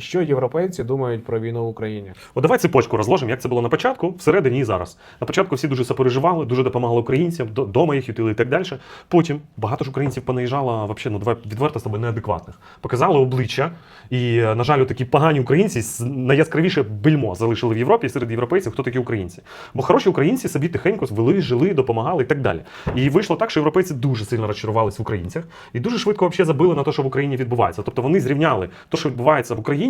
Що європейці думають про війну в Україні? От давай цепочку розложимо, як це було на початку, всередині і зараз. На початку всі дуже сопереживали, дуже допомагали українцям, до- дома їх ютили і так далі. Потім багато ж українців понаїжджало, вообще, ну давай відверто з тобою неадекватних. Показали обличчя. І, е, на жаль, такі погані українці найяскравіше бельмо залишили в Європі серед європейців, хто такі українці. Бо хороші українці собі тихенько вели, жили, допомагали і так далі. І вийшло так, що європейці дуже сильно розчарувалися в українцях і дуже швидко взагалі забили на те, що в Україні відбувається. Тобто вони зрівняли те, що відбувається в Україні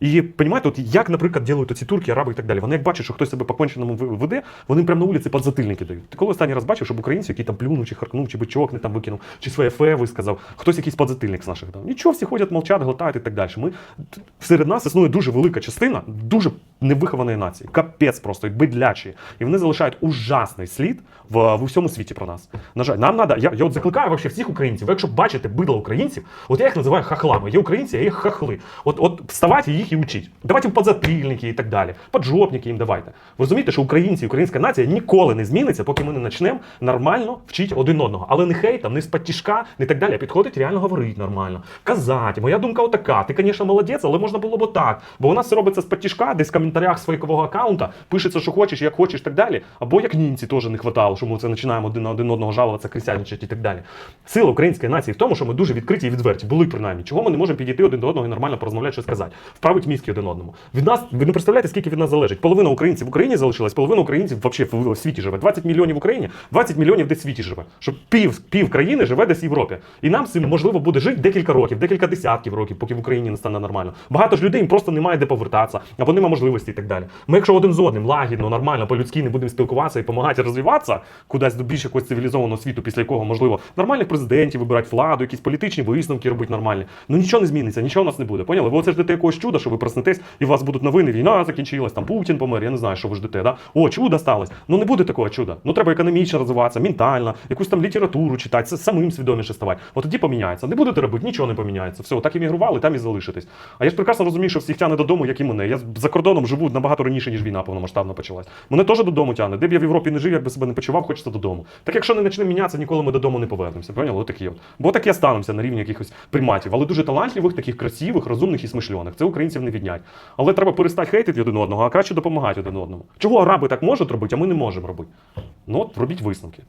І понімаєте, от як, наприклад, ділають ці турки, араби і так далі. Вони як бачать, що хтось себе по конченому веде, вони прямо на вулиці подзатильники дають. Ти коли останній раз бачив, щоб українці, який там плюнув, чи харкнув, чи бичок не там викинув, чи своє фе висказав, хтось якийсь подзатильник з наших дав. Нічого, всі ходять, мовчать, глотають і так далі. Ми серед нас існує дуже велика частина, дуже невихованої нації, капець просто і бидлячі. І вони залишають ужасний слід в, в усьому світі про нас. На жаль, нам треба. Я, я от закликаю вообще всіх українців. Ви якщо бачите бидло українців, от я їх називаю хахлами. Є українці, а є хахли. От, от вставайте їх і учіть. Давайте в подзатильники і так далі. Поджопники їм давайте. Ви розумієте, що українці, українська нація ніколи не зміниться, поки ми не почнемо нормально вчити один одного. Але не хейтом, не з патішка, не так далі. Підходить реально говорити нормально. Казати, моя думка отака. Ти, звісно, молодець, але можна було б так. Бо у нас все робиться з патішка, десь в коментарях з фейкового аккаунта, пишеться, що хочеш, як хочеш, так далі. Або як німці теж не хватало, що ми це починаємо один на один одного жалуватися, крисяничати і так далі. Сила української нації в тому, що ми дуже відкриті і відверті, були принаймні. Чого ми не можемо підійти один до одного і нормально порозмовляти, що сказати, вправити мізки один одному. Від нас ви не представляєте, скільки від нас залежить. Половина українців в Україні залишилась, половина українців взагалі в світі живе. 20 мільйонів в Україні, 20 мільйонів десь в світі живе. Щоб пів, пів країни живе десь в Європі. І нам цим можливо буде жити декілька років, декілька десятків років, поки в Україні не стане нормально. Багато ж людей їм просто немає де повертатися, або немає можливості і так далі. Ми, якщо один з одним лагідно, нормально, по-людськи не будемо спілкуватися і допомагати розвиватися кудись до більш якогось цивілізованого світу, після якого можливо нормальних президентів вибирати владу, якісь політичні висновки робити нормальні. Ну нічого не зміниться, нічого у нас не буде. Поняли? Ви оце ждете якогось чуда, що ви проснетесь і у вас будуть новини, війна закінчилась, там Путін помер, я не знаю, що ви ждете. Да? О, чудо сталося. Ну не буде такого чуда. Ну треба економічно розвиватися, ментально, якусь там літературу читати, самим свідоміше ставати. От тоді поміняється. Не будете робити, нічого не поміняється. Все, так іммігрували, там і залишитесь. А я ж прекрасно розумію, що всіх тягне додому, як і мене. Я за кордоном живу набагато раніше, ніж війна повномасштабно почалась. Мене теж додому тягне. Де б я в Європі не жив, як би себе не почував, хочеться додому. Так якщо не почнемо мінятися, ніколи ми додому не повернемося. Поняли? Отакі от. Бо так і останемося на рівні якихось приматів, але дуже талантливих, таких красивих, розумних і смишльоних. Це українців не віднять. Але треба перестати хейтити один одного, а краще допомагати один одному. Чого араби так можуть робити, а ми не можемо робити? Ну от робіть висновки.